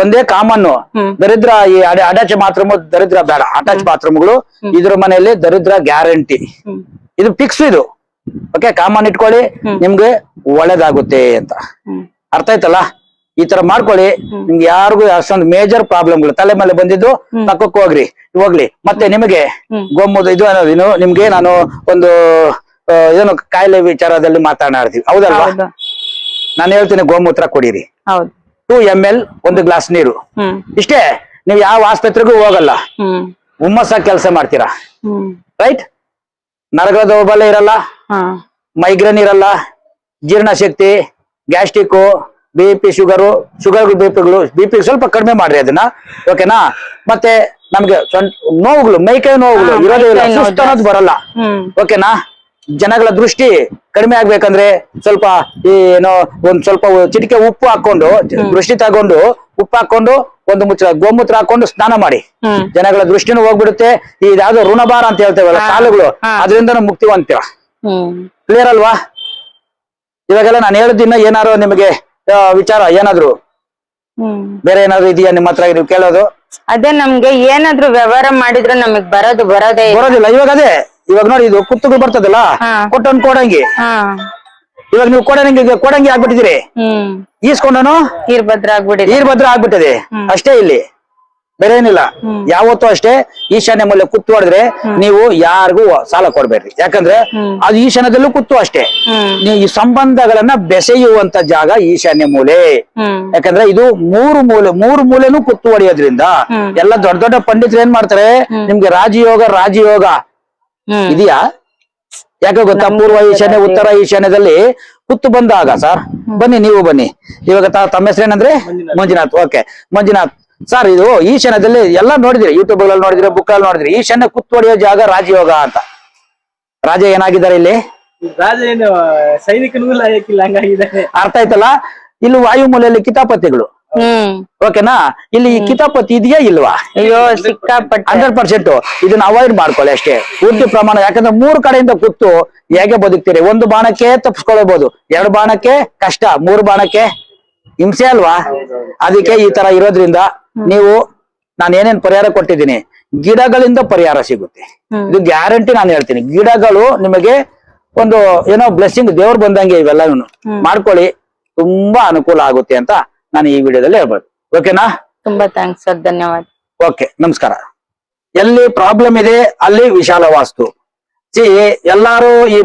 ಒಂದೇ ಕಾಮನ್ ದರಿದ್ರ ಈ ಅಟ್ಯಾಚ್ ಬಾತ್ರೂಮ್ ದರಿದ್ರ ಬೇಡ. ಅಟ್ಯಾಚ್ ಬಾತ್ರೂಮ್ಗಳು ಇದ್ರ ಮನೆಯಲ್ಲಿ ದರಿದ್ರ ಗ್ಯಾರಂಟಿ. ಇದು ಫಿಕ್ಸ್ ಇದು. ಓಕೆ ಕಾಮನ್ ಇಟ್ಕೊಳ್ಳಿ ನಿಮ್ಗೆ ಒಳ್ಳೇದಾಗುತ್ತೆ ಅಂತ. ಅರ್ಥ ಆಯ್ತಲ್ಲ? ಈ ತರ ಮಾಡ್ಕೊಳ್ಳಿ ನಿಮ್ಗೆ ಯಾರಿಗೂ ಅಷ್ಟೊಂದು ಮೇಜರ್ ಪ್ರಾಬ್ಲಮ್ಗಳು ತಲೆ ಮೇಲೆ ಬಂದಿದ್ದು ಪಕ್ಕಕ್ಕೆ ಹೋಗ್ರಿ ಹೋಗ್ಲಿ. ಮತ್ತೆ ನಿಮಗೆ ಗೊಮ್ಮದು ಇದು ಅನ್ನೋದೇನು ನಿಮ್ಗೆ ನಾನು ಒಂದು ಏನು ಕಾಯಿಲೆ ವಿಚಾರದಲ್ಲಿ ಮಾತನಾಡ್ತೀವಿ. ಹೌದಲ್ವಾ? ಹೌದು. ನಾನು ಹೇಳ್ತೀನಿ ಗೋಮೂತ್ರ ಕುಡೀರಿ. ಟೂ ಎಂ ಎಲ್ ಒಂದು ಗ್ಲಾಸ್ ನೀರು. ಇಷ್ಟೇ ನೀವು ಯಾವ ಆಸ್ಪತ್ರೆಗೂ ಹೋಗಲ್ಲ. ಹುಮ್ಮಸ್ ಹುಮ್ಮಸ್ಸಾಗಿ ಕೆಲಸ ಮಾಡ್ತೀರಾ? ರೈಟ್ ನರಗಳ ದೌರ್ಬಲ್ಯ ಇರಲ್ಲ. ಮೈಗ್ರೇನ್ ಇರಲ್ಲ. ಜೀರ್ಣಶಕ್ತಿ gastric B P sugar sugar B ಪಿಗಳು B P ಸ್ವಲ್ಪ ಕಡಿಮೆ ಮಾಡ್ರಿ ಅದನ್ನ. ಓಕೆನಾ ಮತ್ತೆ ನಮ್ಗೆ ನೋವುಗಳು ಮೈಕೈ ನೋವುಗಳು ಇರೋದಿಲ್ಲ ಸುಸ್ತು ಅನ್ನೋದು ಬರಲ್ಲ. ಓಕೆನಾ ಜನಗಳ ದೃಷ್ಟಿ ಕಡಿಮೆ ಆಗ್ಬೇಕಂದ್ರೆ ಸ್ವಲ್ಪ ಈ ಏನೋ ಒಂದ್ ಸ್ವಲ್ಪ ಚಿಟಿಕೆ ಉಪ್ಪು ಹಾಕೊಂಡು ದೃಷ್ಟಿ ತಗೊಂಡು ಉಪ್ಪು ಹಾಕೊಂಡು ಒಂದು ಮುಚ್ಚ ಗೋಮೂತ್ರ ಹಾಕೊಂಡು ಸ್ನಾನ ಮಾಡಿ. ಜನಗಳ ದೃಷ್ಟಿನೂ ಹೋಗ್ಬಿಡುತ್ತೆ. ಈ ಯಾವ್ದೋ ಋಣಭಾರ ಅಂತ ಹೇಳ್ತೇವಲ್ಲ ಕಾಲುಗಳು ಸಾಲುಗಳು. ಅದರಿಂದ ಮುಕ್ತಿವಂತೀರ ಹ್ಮ್. ಕ್ಲಿಯರ್ ಅಲ್ವಾ? ಇವಾಗೆಲ್ಲ ನಾನು ಹೇಳಿದಿನ ಏನಾರು ನಿಮಗೆ ವಿಚಾರ ಏನಾದ್ರು? ಬೇರೆ ಏನಾದ್ರು ಇದೆಯಾ ನಿಮ್ಮ ಹತ್ರ ನೀವು ಕೇಳೋದು? ಅದೇ ನಮ್ಗೆ ಏನಾದ್ರು ವ್ಯವಹಾರ ಮಾಡಿದ್ರೆ ನಮಗ್ ಬರೋದು ಬರೋದೇ. ಬರೋದಿಲ್ಲ ಇವಾಗ ಅದೇ. ಇವಾಗ ನೋಡಿ ಇದು ಕುತ್ತುಗಳು ಬರ್ತದಲ್ಲ. ಕೊಟ್ಟನ್ ಕೊಡಂಗಿ. ಇವಾಗ ನೀವು ಕೊಡಂಗಿ ಕೊಡಂಗಿ ಆಗ್ಬಿಟ್ಟಿದ್ದೀರಿ. ಹ್ಮ್. ಈಸ್ಕೊಂಡನು? ವೀರಭದ್ರ ಆಗ್ಬಿಟ್ಟಿದೆ. ಈರ್ಭದ್ರ ಆಗ್ಬಿಟ್ಟಿದೆ. ಅಷ್ಟೇ ಇಲ್ಲಿ. ಬೇರೆ ಏನಿಲ್ಲ. ಯಾವತ್ತೂ ಅಷ್ಟೇ ಈಶಾನ್ಯ ಮೂಲೆ ಕುತ್ತು ಹೊಡೆದ್ರೆ ನೀವು ಯಾರಿಗೂ ಸಾಲ ಕೊಡ್ಬೇಡ್ರಿ. ಯಾಕಂದ್ರೆ ಅದು ಈಶಾನ್ಯದಲ್ಲೂ ಕುತ್ತು ಅಷ್ಟೇ. ನೀವು ಈ ಸಂಬಂಧಗಳನ್ನ ಬೆಸೆಯುವಂತ ಜಾಗ ಈಶಾನ್ಯ ಮೂಲೆ. ಯಾಕಂದ್ರೆ ಇದು ಮೂರು ಮೂಲೆ ಮೂರು ಮೂಲೆನೂ ಕುತ್ತು ಹೊಡೆಯೋದ್ರಿಂದ. ಎಲ್ಲ ದೊಡ್ಡ ದೊಡ್ಡ ಪಂಡಿತರು ಏನ್ ಮಾಡ್ತಾರೆ? ನಿಮ್ಗೆ ರಾಜಯೋಗ ರಾಜಯೋಗ ಇದೆಯಾ? ಯಾಕೆ ಗೊತ್ತಾ? ಪೂರ್ವ ಈಶಾನ್ಯ ಉತ್ತರ ಈಶಾನ್ಯದಲ್ಲಿ ಕುತ್ತು ಬಂದಾಗ ಸರ್ ಬನ್ನಿ ನೀವು ಬನ್ನಿ. ಇವಾಗ ತಾ- ತಮ್ಮ ಹೆಸರೇನಂದ್ರೆ? ಮಂಜುನಾಥ್. ಓಕೆ. ಮಂಜುನಾಥ್. ಸರ್ ಇದು ಈಶಾನ್ಯದಲ್ಲಿ ಎಲ್ಲ ನೋಡಿದ್ರಿ ಯೂಟ್ಯೂಬ್ ಅಲ್ಲಿ ನೋಡಿದ್ರಿ ಬುಕ್ ಅಲ್ಲಿ ನೋಡಿದ್ರಿ. ಈಶಾನ್ಯ ಕುತ್ತು ಹೊಡೆಯೋ ಜಾಗ ರಾಜಯೋಗ ಅಂತ. ರಾಜ ಏನಾಗಿದ್ದಾರೆ ಇಲ್ಲಿ? ರಾಜ ಏನು ಸೈನಿಕ ಲಾಯಕ್ಕಿಲ್ಲ ಹಂಗಾಗಿದ್ದಾರೆ. ಅರ್ಥ ಆಯ್ತಲ್ಲ? ಇಲ್ಲಿ ವಾಯುಮೂಲೆಯಲ್ಲಿ ಕಿತಾಪತಿಗಳು. ಹ್ಮ್. ಓಕೆನಾ ಇಲ್ಲಿ ಈ ಕಿತಾಪತಿ ಇದೆಯಾ ಇಲ್ವಾ? ಅಯ್ಯೋ ಸಿಕ್ಕಾಪಟ್ಟೆ. ಹಂಡ್ರೆಡ್ ಪರ್ಸೆಂಟ್ ಇದನ್ನ ಅವಾಯ್ಡ್ ಮಾಡ್ಕೊಳ್ಳಿ ಅಷ್ಟೇ. ಪೂರ್ತಿ ಪ್ರಮಾಣ ಯಾಕಂದ್ರೆ ಮೂರು ಕಡೆಯಿಂದ ಕೂತು ಹೇಗೆ ಬದುಕ್ತೀರಿ? ಒಂದು ಬಾಣಕ್ಕೆ ತಪ್ಪಿಸ್ಕೊಳ್ಬಹುದು ಎರಡು ಬಾಣಕ್ಕೆ ಕಷ್ಟ ಮೂರು ಬಾಣಕ್ಕೆ ಹಿಂಸೆ ಅಲ್ವಾ? ಅದಕ್ಕೆ ಈ ತರ ಇರೋದ್ರಿಂದ ನೀವು ನಾನು ಏನೇನ್ ಪರಿಹಾರ ಕೊಟ್ಟಿದ್ದೀನಿ? ಗಿಡಗಳಿಂದ ಪರಿಹಾರ ಸಿಗುತ್ತೆ. ಇದು ಗ್ಯಾರಂಟಿ ನಾನು ಹೇಳ್ತೀನಿ. ಗಿಡಗಳು ನಿಮಗೆ ಒಂದು ಏನೋ ಬ್ಲೆಸ್ಸಿಂಗ್ ದೇವ್ರು ಬಂದಂಗೆ ಇವೆಲ್ಲ ಮಾಡ್ಕೊಳ್ಳಿ ತುಂಬಾ ಅನುಕೂಲ ಆಗುತ್ತೆ ಅಂತ ನಾನು ಈ ವಿಡಿಯೋದಲ್ಲಿ ಹೇಳ್ಬೋದು. ಓಕೆನಾ ತುಂಬಾ ಥ್ಯಾಂಕ್ಸ್ ಸರ್ ಧನ್ಯವಾದ. ಓಕೆ ನಮಸ್ಕಾರ. ಎಲ್ಲಿ ಪ್ರಾಬ್ಲಮ್ ಇದೆ ಅಲ್ಲಿ ವಿಶಾಲ ವಾಸ್ತು. ಸಿ ಎಲ್ಲಾರು ಈ